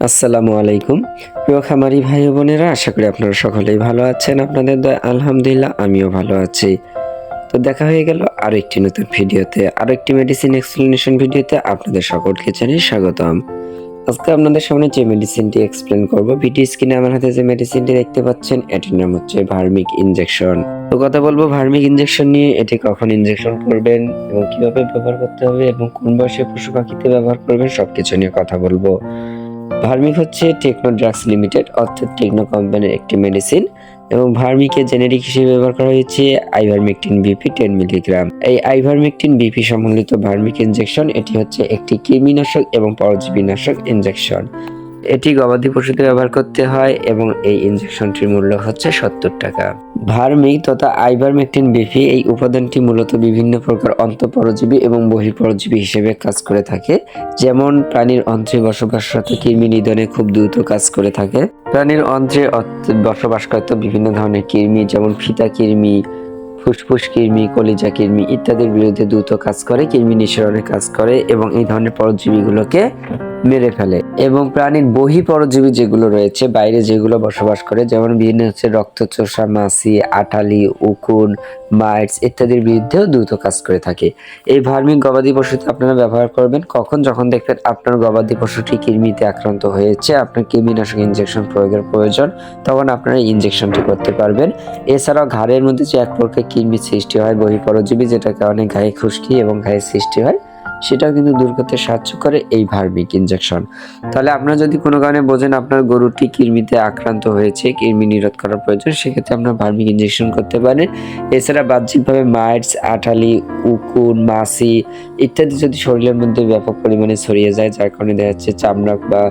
আসসালামু আলাইকুম। প্রিয় খামারি ভাই বোনেরা, আশা করি আপনারা সকলেই ভালো আছেন। আপনাদের দয়া, আলহামদুলিল্লাহ, আমিও ভালো আছি। তো দেখা হয়ে গেল আরও একটি নতুন ভিডিওতে, আরও একটি মেডিসিন এক্সপ্লেনেশন ভিডিওতে আপনাদের সকলকে জানাই স্বাগতম। আজকে আপনাদের সামনে যে মেডিসিনটি এক্সপ্লেন করব ভিডিও স্ক্রিনে আমার হাতে যে মেডিসিনটি দেখতে পাচ্ছেন, এটির নাম হচ্ছে ভার্মিক ইনজেকশন তো কথা বলব ভার্মিক ইনজেকশন নিয়ে, এটি কখন ইনজেকশন করবেন এবং কীভাবে ব্যবহার করতে হবে এবং কোন বয়সে পশু পাখিতে ব্যবহার করবেন, সবকিছু নিয়ে কথা বলব। ভার্মিক হচ্ছে টেকনো ড্রাগস লিমিটেড, অর্থাৎ টেকনো কোম্পানির একটি মেডিসিন এবং ভার্মিকে জেনেরিক হিসেবে ব্যবহার করা হয়েছে আইভারমেকটিন বিপি টেন মিলিগ্রাম। এই আইভারমেকটিন বিপি সম্বলিত ভার্মিক ইনজেকশন এটি হচ্ছে একটি কৃমিনাশক এবং পরজীবীনাশক ইনজেকশন এটি গবাদি পশুতে ব্যবহার করতে হয় এবং এই ইনজেকশনটির মূল্য হচ্ছে সত্তর টাকা। ভার্মিক তথা আইভারমেকটিন বিপি এই উপাদানটি মূলত বিভিন্ন প্রকার অন্তঃপরজীবী এবং বহিঃপরজীবী হিসেবে কাজ করে থাকে, যেমন প্রাণীর অন্ত্রে বসবাসরত কৃমি নিধনে খুব দ্রুত কাজ করে থাকে। প্রাণীর অন্ত্রে বসবাসকৃত বিভিন্ন ধরনের কৃমি, যেমন ফিতা কৃমি, ফুসফুস কৃমি, কলিজা কৃমি ইত্যাদির বিরুদ্ধে দ্রুত কাজ করে, কৃমি নিঃসরণে কাজ করে এবং এই ধরনের পরজীবীগুলোকে মেরে ফেলে এবং প্রাণীর বহি পরজীবী যেগুলো রয়েছে, বাইরে যেগুলো বসবাস করে, যেমন বিভিন্ন হচ্ছে রক্তচোষা, মাছি, আটালি, উকুন, মাইটস ইত্যাদির বিরুদ্ধেও দ্রুত কাজ করে থাকে। এই ভার্মিক গবাদি পশুতে আপনারা ব্যবহার করবেন। কখন যখন দেখবেন আপনার গবাদি পশুটি কৃমিতে আক্রান্ত হয়েছে, আপনার কৃমিনাশক ইঞ্জেকশন প্রয়োগের প্রয়োজন, তখন আপনারা ইঞ্জেকশনটি করতে পারবেন। এছাড়াও ঘাড়ের মধ্যে যে এক প্রকার কৃমি সৃষ্টি হয়, বহিঃপরজীবী যেটা কারণে গায়ে খুশকি এবং গায়ে সৃষ্টি হয় সেটাও কিন্তু দূর করতে সাহায্য করে এই ভার্মিক ইনজেকশন তাহলে আপনারা যদি কোনো কারণে বোঝেন আপনার গরুটি কৃমিতে আক্রান্ত হয়েছে, কৃমি নিরোধ করার প্রয়োজন, সেক্ষেত্রে আপনারা ভার্মিক ইনজেকশন করতে পারেন এছাড়া বাহ্যিকভাবে মাইটস, আঠালি, উকুন মাছি ইত্যাদি যদি শরীরের মধ্যে ব্যাপক পরিমাণে ছড়িয়ে যায়, যার কারণে দেখা যাচ্ছে চামড়া বা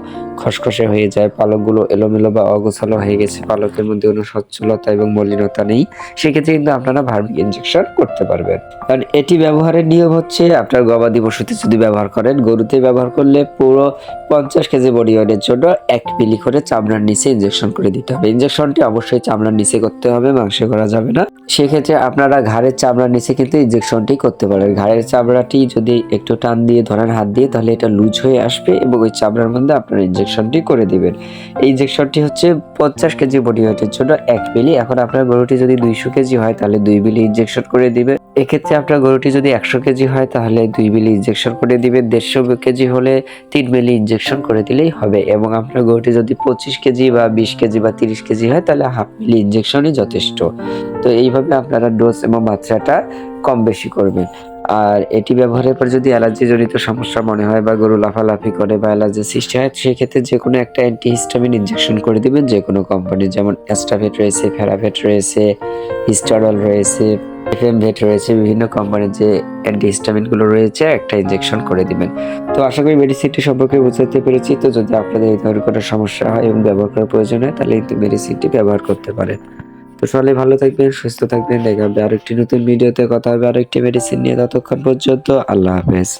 খসখসে হয়ে যায়, পালকগুলো এলোমেলো বা অগোছালো হয়ে গেছে, পালকের মধ্যে কোনো সচ্ছলতা এবং মলিনতা নেই, সেক্ষেত্রে কিন্তু আপনারা ভার্মিক ইনজেকশন করতে পারবেন। কারণ এটি ব্যবহারের নিয়ম হচ্ছে আপনার গবাদি পশুতে যদি ব্যবহার করেন গরুতে ব্যবহার করলে পুরো পঞ্চাশ কেজি বডি ওয়েটের জন্য এক মিলি করে চামড়ার নিচে ইঞ্জেকশন করে দিতে হবে। ইনজেকশনটি অবশ্যই চামড়ার নিচে করতে হবে, মাংসে করা যাবে না। সেক্ষেত্রে আপনারা ঘাড়ের চামড়ার নিচে কিন্তু ইঞ্জেকশনটি করতে পারেন ঘাড়ের চামড়াটি যদি একটু টান দিয়ে ধরেন হাত দিয়ে, তাহলে এটা লুজ হয়ে আসবে এবং ওই চামড়ার মধ্যে আপনার ইঞ্জেকশনটি করে দিবেন। এই ইনজেকশনটি হচ্ছে পঞ্চাশ কেজি বডি ওয়েটের জন্য এক মিলি এখন আপনার গরুটি যদি দুইশো কেজি হয়, তাহলে দুই মিলি ইঞ্জেকশন করে দিবে এক্ষেত্রে আপনার গরুটি যদি একশো কেজি হয়, তাহলে দুই মিলি ইঞ্জেকশন করে দিবে দেড়শো কেজি হলে তিন মিলি ইঞ্জেকশন করে দিলেই হবে। এবং আপনার গরুটি যদি পঁচিশ কেজি বা বিশ কেজি বা তিরিশ কেজি হয়, তাহলে হাফ মিলি ইঞ্জেকশনই যথেষ্ট। তো এইভাবে আপনারা ডোজ এবং মাত্রাটা কম বেশি করবেন। আর এটি ব্যবহারের পর যদি অ্যালার্জি জনিত সমস্যা মনে হয় বা গরু লাফালাফি করে বা অ্যালার্জি সৃষ্টি হয়, সেক্ষেত্রে যে কোনো একটা অ্যান্টিহিস্টামিন ইনজেকশন করে দিবেন যে কোনো কোম্পানির যেমন অ্যাস্টাফেট রয়েছে ফেরাভেট রয়েছে হিস্টারল রয়েছে এফএম ভেট রয়েছে, বিভিন্ন কোম্পানির যে অ্যান্টিহিস্টামিনগুলো রয়েছে, একটা ইনজেকশন করে দিবেন। তো আশা করি মেডিসিনটি সম্পর্কে বুঝতে পেরেছি। তো যদি আপনাদের এই ধরনের কোনো সমস্যা হয় এবং ব্যবহার করার প্রয়োজন হয়, তাহলে কিন্তু মেডিসিনটি ব্যবহার করতে পারেন। তো সবাই ভালো থাকবেন, সুস্থ থাকবেন। দেখা হবে আরেকটি নতুন ভিডিওতে কথা হবে আরেকটি মেডিসিন নিয়ে। ততক্ষণ পর্যন্ত আল্লাহ হাফেজ।